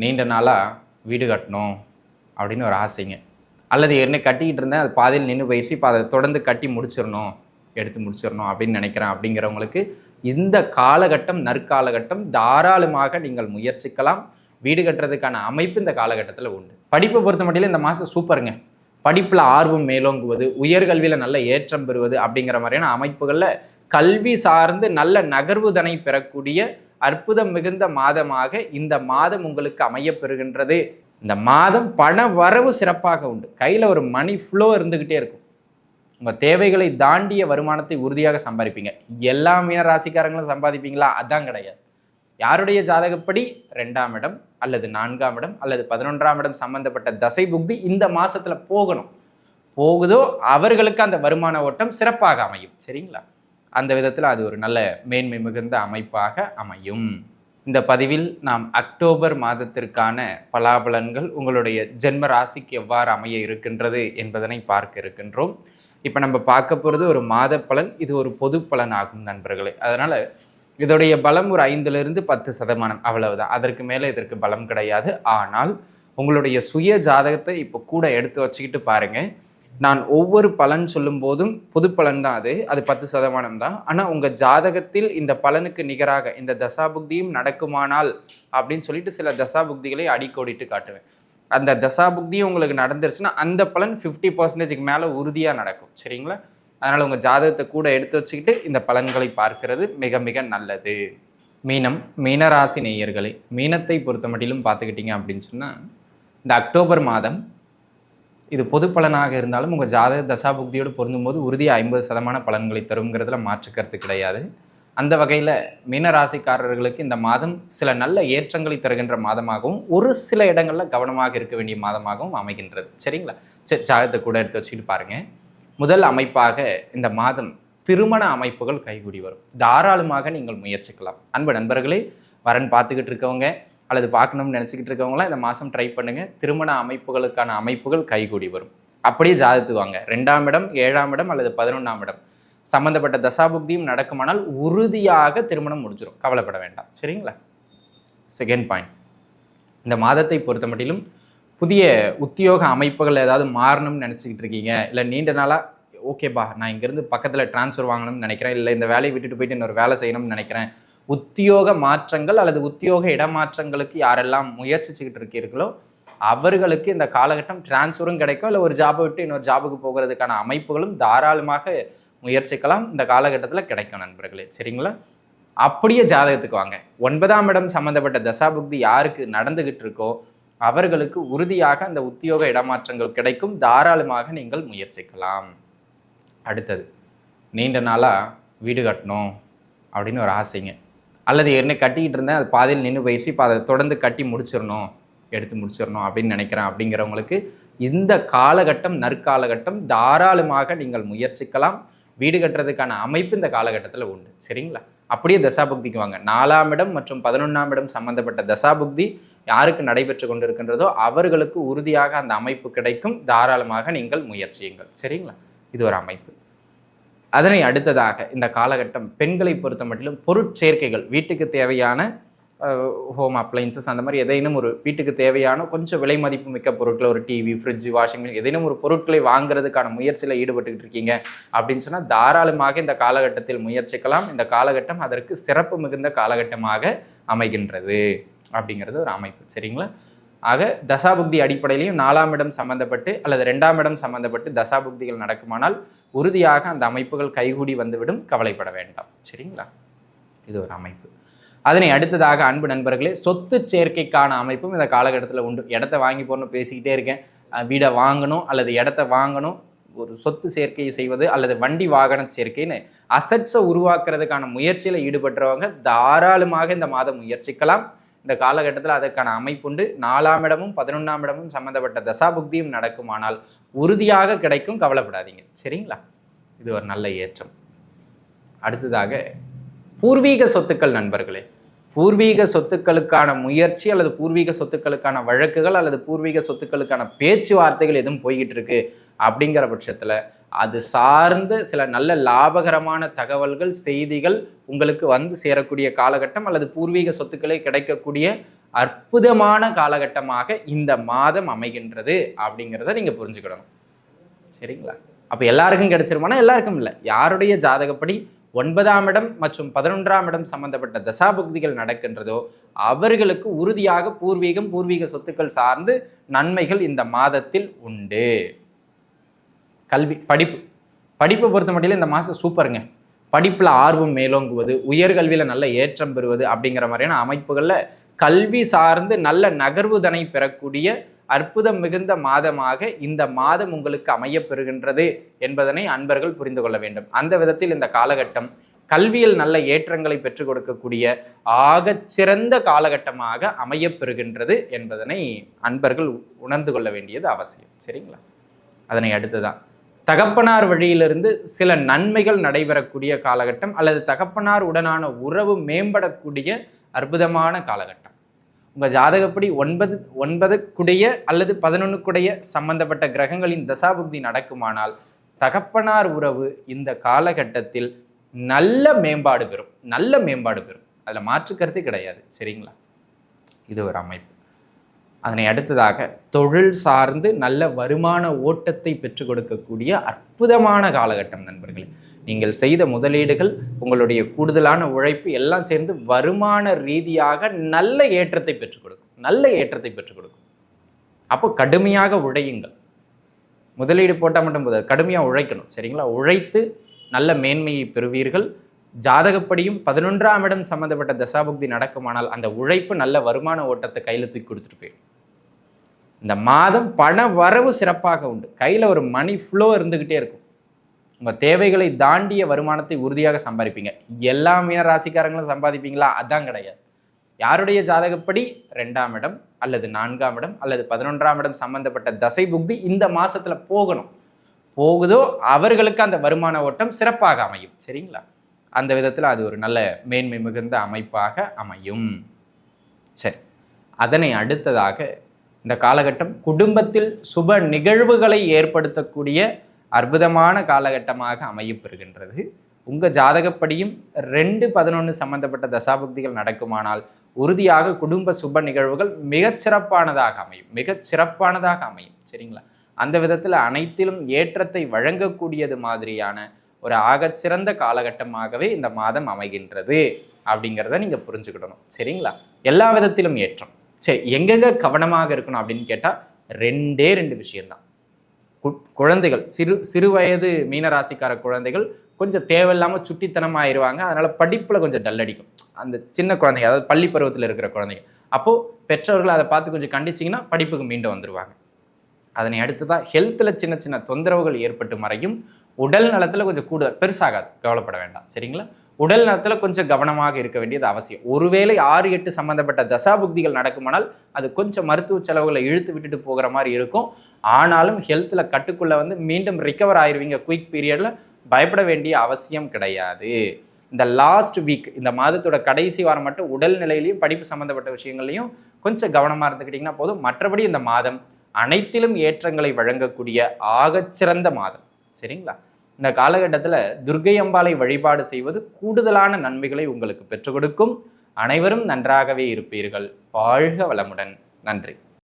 நீண்ட நாளாக வீடு கட்டணும் அப்படின்னு ஒரு ஆசைங்க. அல்லது என்ன கட்டிக்கிட்டு இருந்தேன் அது பாதியில் நின்று போயிடுச்சு இப்போ அதை தொடர்ந்து கட்டி முடிச்சிடணும் எடுத்து முடிச்சிடணும் அப்படின்னு நினைக்கிறேன் அப்படிங்கிறவங்களுக்கு இந்த காலகட்டம் நற்காலகட்டம் தாராளமாக நீங்கள் முயற்சிக்கலாம். வீடு கட்டுறதுக்கான அமைப்பு இந்த காலகட்டத்தில் உண்டு. படிப்பை பொறுத்த மட்டிலும் இந்த மாதம் சூப்பருங்க. படிப்பில் ஆர்வம் மேலோங்குவது உயர்கல்வியில் நல்ல ஏற்றம் பெறுவது அப்படிங்கிற மாதிரியான அமைப்புகளில் கல்வி சார்ந்து நல்ல நகர்வுதனை பெறக்கூடிய அற்புதம் மிகுந்த மாதமாக இந்த மாதம் உங்களுக்கு அமையப்பெறுகின்றது. இந்த மாதம் பண வரவு சிறப்பாக உண்டு. கையில் ஒரு மணி ஃப்ளோ இருந்துக்கிட்டே இருக்கும். உங்கள் தேவைகளை தாண்டிய வருமானத்தை உறுதியாக சம்பாதிப்பீங்க. எல்லா மீன ராசிக்காரங்களும் சம்பாதிப்பீங்களா? அதான் கிடையாது. யாருடைய ஜாதகப்படி? ரெண்டாம் இடம் அல்லது நான்காம் இடம் அல்லது பதினொன்றாம் இடம் சம்பந்தப்பட்ட தசை புக்தி இந்த மாதத்தில் போகணும். போகுதோ? அவர்களுக்கு அந்த வருமான ஓட்டம் சிறப்பாக அமையும். சரிங்களா? அந்த விதத்தில் அது ஒரு நல்ல மேன்மை மிகுந்த அமைப்பாக அமையும். இந்த பதிவில் நாம் அக்டோபர் மாதத்திற்கான பலாபலன்கள் உங்களுடைய ஜென்ம ராசிக்கு எவ்வாறு அமைய இருக்கின்றது என்பதனை பார்க்க இருக்கின்றோம். இப்போ நம்ம பார்க்க போகிறது ஒரு மாத பலன் இது ஒரு பொது பலன் ஆகும் நண்பர்களே. அதனால் இதோடைய பலம் ஒரு ஐந்திலிருந்து பத்து சதமானம் அவ்வளவுதான். அதற்கு மேலே இதற்கு பலம் கிடையாது. ஆனால் உங்களுடைய சுய ஜாதகத்தை இப்போ கூட எடுத்து வச்சுக்கிட்டு பாருங்கள் நான் ஒவ்வொரு பலன் சொல்லும் போதும் பொது பலன் தான் அது. அது பத்து சதமானம் தான். ஆனால் உங்கள் ஜாதகத்தில் இந்த பலனுக்கு நிகராக இந்த தசாபுக்தியும் நடக்குமானால் அப்படின்னு சொல்லிட்டு சில தசாபுக்திகளை அடிக்கோடிட்டு காட்டுவேன். அந்த தசாபுக்தியும் உங்களுக்கு நடந்துருச்சுன்னா அந்த பலன் ஃபிஃப்டி பர்சன்டேஜுக்கு மேலே உறுதியாக நடக்கும். சரிங்களா? அதனால் உங்கள் ஜாதகத்தை கூட எடுத்து வச்சுக்கிட்டு இந்த பலன்களை பார்க்கிறது மிக மிக நல்லது. மீனம் மீனராசி நேயர்களை மீனத்தை பொறுத்த மட்டிலும் பார்த்துக்கிட்டீங்க அப்படின்னு சொன்னால் இந்த அக்டோபர் மாதம் இது பொது பலனாக இருந்தாலும் உங்கள் ஜாதக தசாபுக்தியோடு பொருந்தும்போது உறுதியாக ஐம்பது சதமான பலன்களை தருங்கிறதுல மாற்று கருத்து கிடையாது. அந்த வகையில் மீனராசிக்காரர்களுக்கு இந்த மாதம் சில நல்ல ஏற்றங்களை தருகின்ற மாதமாகவும் ஒரு சில இடங்களில் கவனமாக இருக்க வேண்டிய மாதமாகவும் அமைகின்றது. சரிங்களா? சரி ஜாதகத்தை கூட எடுத்து வச்சுக்கிட்டு பாருங்கள் முதல் அமைப்பாக இந்த மாதம் திருமண அமைப்புகள் கைகூடி வரும். தாராளமாக நீங்கள் முயற்சிக்கலாம். அன்பு நண்பர்களே வரன் பார்த்துக்கிட்டு இருக்கவங்க அல்லது பார்க்கணும்னு நினச்சிக்கிட்டு இருக்கவங்களாம் இந்த மாதம் ட்ரை பண்ணுங்கள் திருமண அமைப்புகளுக்கான அமைப்புகள் கைகூடி வரும். அப்படியே ஜாதத்துக்கு வாங்க. ரெண்டாம் இடம் ஏழாம் இடம் அல்லது பதினொன்றாம் இடம். சம்மந்தப்பட்ட தசாபுக்தியும் நடக்குமானால் உறுதியாக திருமணம் முடிஞ்சிடும் கவலைப்பட வேண்டாம். சரிங்களா? செகண்ட் பாயிண்ட் இந்த மாதத்தை பொறுத்த மட்டிலும் புதிய உத்தியோக அமைப்புகள் ஏதாவது மாறணும்னு நினச்சிக்கிட்டு இருக்கீங்க இல்லை நீண்ட நாளாக ஓகேப்பா நான் இங்கேருந்து பக்கத்தில் டிரான்ஸ்ஃபர் வாங்கணும்னு நினைக்கிறேன் இல்லை இந்த வேலையை விட்டுட்டு போயிட்டு இன்னொரு வேலை செய்யணும்னு நினைக்கிறேன் உத்தியோக மாற்றங்கள் அல்லது உத்தியோக இடமாற்றங்களுக்கு யாரெல்லாம் முயற்சிச்சுக்கிட்டு இருக்கீர்களோ அவர்களுக்கு இந்த காலகட்டம் டிரான்ஸ்ஃபரும் கிடைக்கும். இல்லை ஒரு ஜாபை விட்டு இன்னொரு ஜாபுக்கு போகிறதுக்கான அமைப்புகளும் தாராளமாக முயற்சிக்கலாம். இந்த காலகட்டத்தில் கிடைக்கும் நண்பர்களே. சரிங்களா? அப்படியே ஜாதகத்துக்கு வாங்க. ஒன்பதாம் இடம் சம்மந்தப்பட்ட தசாபுக்தி யாருக்கு நடந்துகிட்டு இருக்கோ அவர்களுக்கு உறுதியாக அந்த உத்தியோக இடமாற்றங்கள் கிடைக்கும். தாராளமாக நீங்கள் முயற்சிக்கலாம். அடுத்தது நீண்ட நாளாக வீடு கட்டணும் அப்படின்னு ஒரு ஆசைங்க. அல்லது என்ன கட்டிக்கிட்டு இருந்தேன் அது பாதையில் நின்று போயிடுச்சு இப்போ அதை தொடர்ந்து கட்டி முடிச்சிடணும் எடுத்து முடிச்சிடணும் அப்படின்னு நினைக்கிறேன் அப்படிங்கிறவங்களுக்கு இந்த காலகட்டம் நற்காலகட்டம் தாராளமாக நீங்கள் முயற்சிக்கலாம். வீடு கட்டுறதுக்கான அமைப்பு இந்த காலகட்டத்தில் உண்டு. சரிங்களா? அப்படியே தசாபுக்திக்கு வாங்க. நாலாம் இடம் மற்றும் பதினொன்றாம் இடம் சம்பந்தப்பட்ட தசாபுக்தி யாருக்கு நடைபெற்று கொண்டிருக்கின்றதோ அவர்களுக்கு உறுதியாக அந்த அமைப்பு கிடைக்கும். தாராளமாக நீங்கள் முயற்சியுங்கள். சரிங்களா? இது ஒரு அமைப்பு. அதனை அடுத்ததாக இந்த காலகட்டம் பெண்களை பொறுத்த மட்டிலும் பொருட்சேர்க்கைகள் வீட்டுக்கு தேவையான ஹோம் அப்ளைன்சஸ் அந்த மாதிரி எதேனும் ஒரு வீட்டுக்கு தேவையான கொஞ்சம் விலை மதிப்பு மிக்க பொருட்கள் ஒரு டிவி ஃப்ரிட்ஜ் வாஷிங் மிஷின் எதைனும் ஒரு பொருட்களை வாங்குறதுக்கான முயற்சியில் ஈடுபட்டுக்கிட்டு இருக்கீங்க அப்படின்னு சொன்னால் தாராளமாக இந்த காலகட்டத்தில் முயற்சிக்கலாம். இந்த காலகட்டம் அதற்கு சிறப்பு மிகுந்த காலகட்டமாக அமைகின்றது அப்படிங்கிறது ஒரு அமைப்பு. சரிங்களா? ஆக தசாபுக்தி அடிப்படையிலையும் நாலாம் இடம் சம்பந்தப்பட்டு அல்லது ரெண்டாம் இடம் சம்பந்தப்பட்டு தசாபுக்திகள் நடக்குமானால் உறுதியாக அந்த அமைப்புகள் கைகூடி வந்துவிடும் கவலைப்பட வேண்டாம். சரிங்களா? இது ஒரு அமைப்பு. அதனை அடுத்ததாக அன்பு நண்பர்களே சொத்து சேர்க்கைக்கான அமைப்பும் இந்த காலகட்டத்தில் உண்டு. இடத்த வாங்கி போகணும் பேசிக்கிட்டே இருக்கேன். வீடை வாங்கணும் அல்லது இடத்த வாங்கணும் ஒரு சொத்து சேர்க்கையை செய்வது அல்லது வண்டி வாகன சேர்க்கைன்னு அசட்ஸை உருவாக்குறதுக்கான முயற்சியில் ஈடுபட்டுறவங்க தாராளமாக இந்த மாதம் முயற்சிக்கலாம். இந்த காலகட்டத்தில் அதற்கான அமைப்புண்டு. நாலாம் இடமும் பதினொன்றாம் இடமும் சம்மந்தப்பட்ட தசாபுக்தியும் நடக்குமானால் உறுதியாக கிடைக்கும். கவலைப்படாதீங்க. சரிங்களா? இது ஒரு நல்ல ஏற்றம். அடுத்ததாக பூர்வீக சொத்துக்கள் நண்பர்களே. பூர்வீக சொத்துக்களுக்கான முயற்சி அல்லது பூர்வீக சொத்துக்களுக்கான வழக்குகள் அல்லது பூர்வீக சொத்துக்களுக்கான பேச்சுவார்த்தைகள் எதுவும் போய்கிட்டு இருக்கு. அப்படிங்கிற பட்சத்தில் அது சார்ந்த சில நல்ல லாபகரமான தகவல்கள் செய்திகள் உங்களுக்கு வந்து சேரக்கூடிய காலகட்டம் அல்லது பூர்வீக சொத்துக்களே கிடைக்கக்கூடிய அற்புதமான காலகட்டமாக இந்த மாதம் அமைகின்றது அப்படிங்கிறத நீங்கள் புரிஞ்சுக்கிடணும். சரிங்களா? அப்போ எல்லாருக்கும் கிடைச்சிருமானா? எல்லாருக்கும் இல்லை. யாருடைய ஜாதகப்படி ஒன்பதாம் இடம் மற்றும் பதினொன்றாம் இடம் சம்பந்தப்பட்ட தசாபுக்திகள் நடக்கின்றதோ அவர்களுக்கு உறுதியாக பூர்வீகம் பூர்வீக சொத்துக்கள் சார்ந்து நன்மைகள் இந்த மாதத்தில் உண்டு. கல்வி படிப்பு. படிப்பை பொறுத்த மட்டும் இந்த மாதம் சூப்பருங்க. படிப்பில் ஆர்வம் மேலோங்குவது உயர்கல்வியில் நல்ல ஏற்றம் பெறுவது அப்படிங்கிற மாதிரியான அமைப்புகளில் கல்வி சார்ந்து நல்ல நகர்வுதனை பெறக்கூடிய அற்புதம் மிகுந்த மாதமாக இந்த மாதம் உங்களுக்கு அமையப்பெறுகின்றது என்பதனை அன்பர்கள் புரிந்து கொள்ள வேண்டும். அந்த விதத்தில் இந்த காலகட்டம் கல்வியில் நல்ல ஏற்றங்களை பெற்றுக் கொடுக்கக்கூடிய ஆகச் சிறந்த காலகட்டமாக அமையப்பெறுகின்றது என்பதனை அன்பர்கள் உணர்ந்து கொள்ள வேண்டியது அவசியம். சரிங்களா? அதனை அடுத்துதான். தகப்பனார் வழியிலிருந்து சில நன்மைகள் நடைபெறக்கூடிய காலகட்டம் அல்லது தகப்பனார் உடனான உறவு மேம்படக்கூடிய அற்புதமான காலகட்டம். உங்கள் ஜாதகப்படி ஒன்பது ஒன்பதுக்குடைய அல்லது பதினொன்றுக்குடைய சம்பந்தப்பட்ட கிரகங்களின் தசாபுக்தி நடக்குமானால் தகப்பனார் உறவு இந்த காலகட்டத்தில் நல்ல மேம்பாடு பெறும் நல்ல மேம்பாடு பெறும். அதில் மாற்றுக்கருத்து கிடையாது. சரிங்களா? இது ஒரு அமைப்பு. அதனை அடுத்ததாக தொழில் சார்ந்து நல்ல வருமான ஓட்டத்தை பெற்றுக் கொடுக்கக்கூடிய அற்புதமான காலகட்டம் நண்பர்களே. நீங்கள் செய்த முதலீடுகள் உங்களுடைய கூடுதலான உழைப்பு எல்லாம் சேர்ந்து வருமான ரீதியாக நல்ல ஏற்றத்தை பெற்றுக் கொடுக்கும். நல்ல ஏற்றத்தை பெற்றுக் கொடுக்கும். அப்போ கடுமையாக உழையுங்கள். முதலீடு போட்டால் மட்டும் போதாது கடுமையாக உழைக்கணும். சரிங்களா? உழைத்து நல்ல மேன்மையை பெறுவீர்கள். ஜாதகப்படியும் பதினொன்றாம் இடம் சம்பந்தப்பட்ட தசாபுக்தி நடக்குமானால் அந்த உழைப்பு நல்ல வருமான ஓட்டத்தை கையில் தூக்கி கொடுத்துட்டு போயிடும். இந்த மாதம் பண வரவு சிறப்பாக உண்டு. கையில் ஒரு மணி ஃப்ளோ இருந்துக்கிட்டே இருக்கும். உங்கள் தேவைகளை தாண்டிய வருமானத்தை உறுதியாக சம்பாதிப்பீங்க. எல்லா மீன ராசிக்காரங்களும் சம்பாதிப்பீங்களா? அதான் கிடையாது. யாருடைய ஜாதகப்படி? ரெண்டாம் இடம் அல்லது நான்காம் இடம் அல்லது பதினொன்றாம் இடம் சம்பந்தப்பட்ட தசை புக்தி இந்த மாதத்தில் போகணும். போகுதோ அவர்களுக்கு அந்த வருமான ஓட்டம் சிறப்பாக அமையும். சரிங்களா? அந்த விதத்தில் அது ஒரு நல்ல மேன்மை மிகுந்த அமைப்பாக அமையும். சரி. அதனை அடுத்ததாக இந்த காலகட்டம் குடும்பத்தில் சுப நிகழ்வுகளை ஏற்படுத்தக்கூடிய அற்புதமான காலகட்டமாக அமையப்பெறுகின்றது. உங்கள் ஜாதகப்படியும் ரெண்டு பதினொன்று சம்பந்தப்பட்ட தசாபக்திகள் நடக்குமானால் உறுதியாக குடும்ப சுப நிகழ்வுகள் மிகச்சிறப்பானதாக அமையும். மிகச்சிறப்பானதாக அமையும். சரிங்களா? அந்த விதத்தில் அனைத்திலும் ஏற்றத்தை வழங்கக்கூடியது மாதிரியான ஒரு ஆகச்சிறந்த காலகட்டமாகவே இந்த மாதம் அமைகின்றது. அப்படிங்கிறத நீங்கள் புரிஞ்சுக்கிடணும். சரிங்களா? எல்லா விதத்திலும் ஏற்றம். சரி எங்கெங்க கவனமாக இருக்கணும் அப்படின்னு கேட்டால் ரெண்டே ரெண்டு விஷயம்தான். குழந்தைகள் சிறு சிறு வயது மீனராசிக்கார குழந்தைகள் கொஞ்சம் தேவையில்லாமல் சுட்டித்தனமாக ஆயிடுவாங்க அதனால் படிப்பில் கொஞ்சம் டல் அடிக்கும். அந்த சின்ன குழந்தைங்க அதாவது பள்ளி பருவத்தில் இருக்கிற குழந்தைங்க அப்போது பெற்றோர்கள் அதை பார்த்து கொஞ்சம் கண்டிச்சிங்கன்னா படிப்புக்கு மீண்டும் வந்துடுவாங்க அதனை அடுத்ததாக ஹெல்த்தில் சின்ன சின்ன தொந்தரவுகள் ஏற்பட்டு மறையும். உடல் நலத்தில் கொஞ்சம் கூடுதல் பெருசாகாது கவலைப்பட வேண்டாம். சரிங்களா? உடல் நலத்தில் கொஞ்சம் கவனமாக இருக்க வேண்டியது அவசியம். ஒருவேளை ஆறு எட்டு சம்பந்தப்பட்ட தசாபுக்திகள் நடக்குமானால் அது கொஞ்சம் மருத்துவ செலவுகளை இழுத்து விட்டுட்டு போகிற மாதிரி இருக்கும். ஆனாலும் ஹெல்த்தில் கட்டுக்குள்ளே வந்து மீண்டும் ரிக்கவர் ஆயிடுவீங்க குயிக் பீரியடில் பயப்பட வேண்டிய அவசியம் கிடையாது. இந்த லாஸ்ட் வீக் இந்த மாதத்தோட கடைசி வாரம் மட்டும் உடல் நிலையிலையும் படிப்பு சம்மந்தப்பட்ட விஷயங்கள்லையும் கொஞ்சம் கவனமாக இருந்துக்கிட்டிங்கன்னா போதும். மற்றபடி இந்த மாதம் அனைத்திலும் ஏற்றங்களை வழங்கக்கூடிய ஆகச்சிறந்த மாதம். சரிங்களா? இந்த காலகட்டத்தில் துர்கை அம்பாலை வழிபாடு செய்வது கூடுதலான நன்மைகளை உங்களுக்கு பெற்றுக் கொடுக்கும். அனைவரும் நன்றாகவே இருப்பீர்கள். வாழ்க வளமுடன். நன்றி.